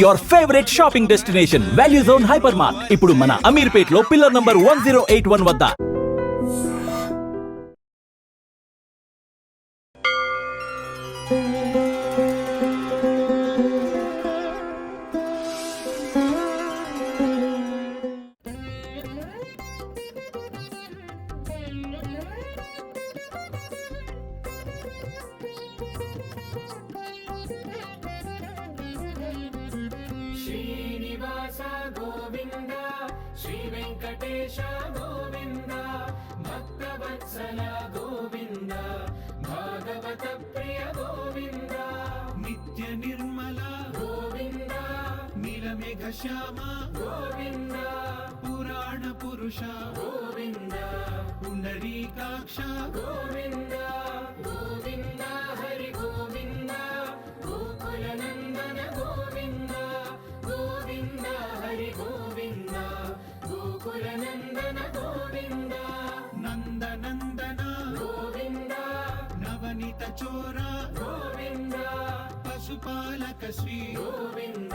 Your favourite shopping destination value zone hyper mart ఇప్పుడు మన అమీర్పేట్లో pillar number one zero eight one వద్ద. శ్యామ గోవింద పురాణ పురుష గోవింద పుండరీకాక్ష గోవింద గోవింద హరి గోవింద గోకుల నందన గోవింద గోవింద హరి గోవింద గోకుల నందన గోవింద నందనందన గోవింద నవనిత చోర గోవింద పశుపాలక శ్రీ గోవింద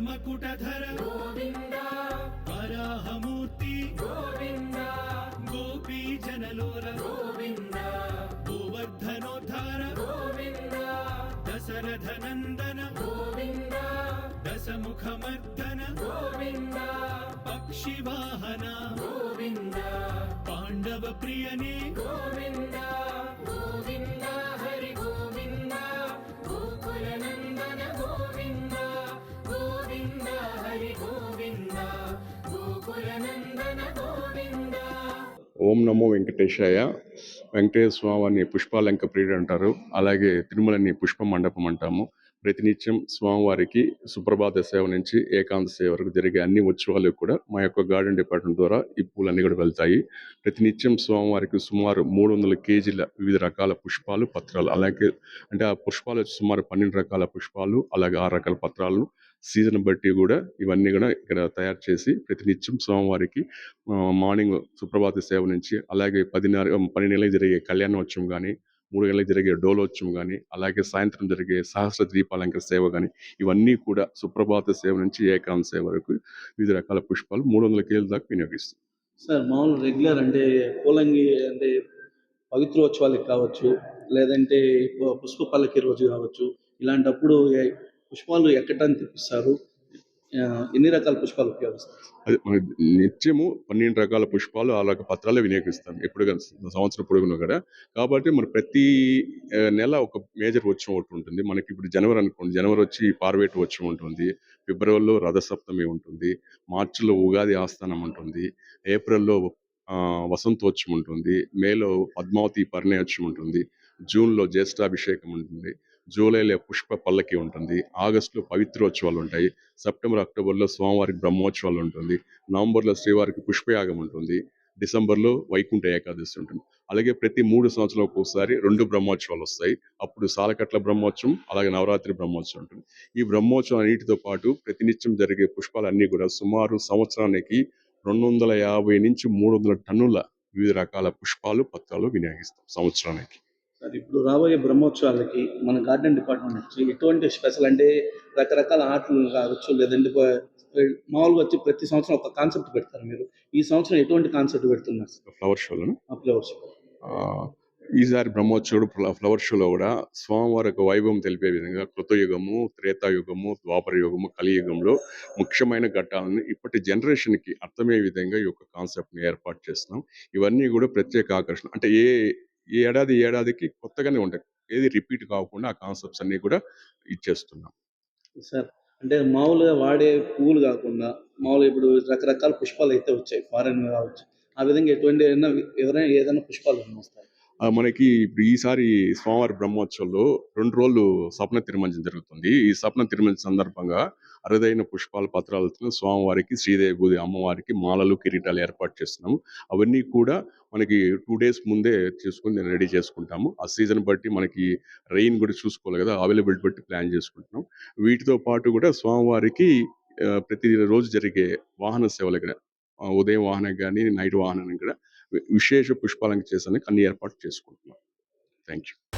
వజ్రమకుటధర గోవింద. వరాహమూర్తి. గోవింద. గోపీ జనలోల గోవింద. గోవర్ధనోద్ధార. గోవింద. దశరథ నందన గోవింద. దశముఖమర్దన. గోవింద. పక్షి వాహన గోవింద. పాండవ ప్రియనే గోవింద. గోవింద. ఓం నమో వెంకటేశాయ. వెంకటేశ్వర స్వామిని పుష్పాలంక ప్రియుడు అంటారు. అలాగే తిరుమలని పుష్ప మండపం అంటాము. ప్రతినిత్యం స్వామివారికి సుప్రభాత సేవ నుంచి ఏకాంత సేవ వరకు జరిగే అన్ని ఉత్సవాలు కూడా మా యొక్క గార్డెన్ డిపార్ట్మెంట్ ద్వారా ఈ పూలన్నీ కూడా వెళ్తాయి. ప్రతినిత్యం స్వామివారికి సుమారు మూడు వందల కేజీల వివిధ రకాల పుష్పాలు పత్రాలు అలాగే అంటే ఆ పుష్పాలు సుమారు పన్నెండు రకాల పుష్పాలు అలాగే ఆరు రకాల పత్రాలు సీజన్ బట్టి కూడా ఇవన్నీ కూడా ఇక్కడ తయారు చేసి ప్రతినిత్యం స్వామివారికి మార్నింగ్ సుప్రభాత సేవ నుంచి అలాగే పదిన్నర పన్నెండు గంటలకు జరిగే కళ్యాణోత్సవం కానీ మూడు గంటలకు జరిగే డోలోత్సవం కానీ అలాగే సాయంత్రం జరిగే సహస్ర దీపాలంకర సేవ కానీ ఇవన్నీ కూడా సుప్రభాత సేవ నుంచి ఏకాంత సేవ వరకు వివిధ రకాల పుష్పాలు మూడు వందల కేజీల దాకా వినియోగిస్తాం. సార్ మామూలు రెగ్యులర్ అంటే పూలంగి అంటే పవిత్రోత్సవాలకు కావచ్చు లేదంటే పుష్ప పల్లకి రోజు కావచ్చు ఇలాంటప్పుడు ఏ- పుష్పాలు ఎక్కటానికి తెప్పిస్తారు? ఎన్ని రకాల పుష్పాలు ఉపయోగిస్తారు? నిత్యము పన్నెండు రకాల పుష్పాలు అలాగే పత్రాలు వినియోగిస్తాం ఎప్పుడు సంవత్సరం పొడుగును కూడా. కాబట్టి మన ప్రతి నెల ఒక మేజర్ ఉత్సవం ఒకటి ఉంటుంది. మనకి ఇప్పుడు జనవరి అనుకోండి జనవరి వచ్చి పార్వేటు వచ్చం ఉంటుంది. ఫిబ్రవరిలో రథసప్తమి ఉంటుంది. మార్చిలో ఉగాది ఆస్థానం ఉంటుంది. ఏప్రిల్లో వసంతోత్సవం ఉంటుంది. మేలో పద్మావతి పరిణయోత్సవం ఉంటుంది. జూన్లో జ్యేష్ఠాభిషేకం ఉంటుంది. జూలైలో పుష్ప పల్లకి ఉంటుంది. ఆగస్టులో పవిత్రోత్సవాలు ఉంటాయి. సెప్టెంబర్ అక్టోబర్లో స్వామివారికి బ్రహ్మోత్సవాలు ఉంటుంది. నవంబర్లో శ్రీవారికి పుష్పయాగం ఉంటుంది. డిసెంబర్లో వైకుంఠ ఏకాదశి ఉంటుంది. అలాగే ప్రతి మూడు సంవత్సరాలకు ఒకసారి రెండు బ్రహ్మోత్సవాలు వస్తాయి. అప్పుడు సాలకట్ల బ్రహ్మోత్సవం అలాగే నవరాత్రి బ్రహ్మోత్సవం ఉంటుంది. ఈ బ్రహ్మోత్సవం అన్నిటితో పాటు ప్రతినిత్యం జరిగే పుష్పాలన్నీ కూడా సుమారు సంవత్సరానికి రెండు వందల యాభై నుంచి మూడు వందల టన్నుల వివిధ రకాల పుష్పాలు పత్రాలు వినియోగిస్తాం సంవత్సరానికి. సార్ ఇప్పుడు రాబోయే బ్రహ్మోత్సవాలకి మన గార్డెన్ డిపార్ట్మెంట్ నుంచి ఎటువంటి స్పెషల్ అంటే రకరకాల ఆటలు కావచ్చు లేదంటే మామూలుగా వచ్చి ప్రతి సంవత్సరం ఒక కాన్సెప్ట్ పెడతారు మీరు. ఈ సంవత్సరం ఎటువంటి కాన్సెప్ట్ పెడుతున్నారు? ఫ్లవర్ షోలను ఆ ఫ్లవర్స్ ఆ, ఈసారి బ్రహ్మోత్సవుడు ఫ్ల- ఫ్లవర్ షోలో కూడా స్వామివారి యొక్క వైభవం తెలిపే విధంగా కృతయుగము త్రేతాయుగము ద్వాపర యుగము కలియుగంలో ముఖ్యమైన ఘట్టాలను ఇప్పటి జనరేషన్కి అర్థమయ్యే విధంగా ఈ యొక్క కాన్సెప్ట్ని ఏర్పాటు చేస్తున్నాం. ఇవన్నీ కూడా ప్రత్యేక ఆకర్షణ అంటే ఏ ఈ ఏడాది ఏడాదికి కొత్తగానే ఉంటాయి. ఏది రిపీట్ కాకుండా ఆ కాన్సెప్ట్స్ అన్ని కూడా ఇచ్చేస్తున్నాం. సార్ అంటే మామూలుగా వాడే పువ్వులు కాకుండా మామూలుగా ఇప్పుడు రకరకాల పుష్పాలు అయితే వచ్చాయి. ఫారెన్ కావచ్చు. ఆ విధంగా ఎటువంటి ఏదైనా ఎవరైనా ఏదైనా పుష్పాలు వస్తాయి మనకి ఇప్పుడు ఈసారి స్వామివారి బ్రహ్మోత్సవంలో రెండు రోజులు స్వప్న తిరుమంజనం జరుగుతుంది. ఈ స్వప్న తిరుమంజన సందర్భంగా అరుదైన పుష్పాల పత్రాలతో స్వామివారికి శ్రీదేవి భూది అమ్మవారికి మాలలు కిరీటాలు ఏర్పాటు చేస్తున్నాము. అవన్నీ కూడా మనకి టూ డేస్ ముందే చేసుకుని రెడీ చేసుకుంటాము. ఆ సీజన్ బట్టి మనకి రెయిన్ కూడా చూసుకోవాలి కదా అవైలబిలిటీ బట్టి ప్లాన్ చేసుకుంటున్నాం వీటితో పాటు కూడా స్వామివారికి ప్రతి రోజు జరిగే వాహన సేవలు కూడా ఉదయం వాహనం కానీ నైట్ వాహనం కూడా విశేష పుష్పాలంక చేసానికి అన్ని ఏర్పాటు చేసుకుంటున్నాం. Thank you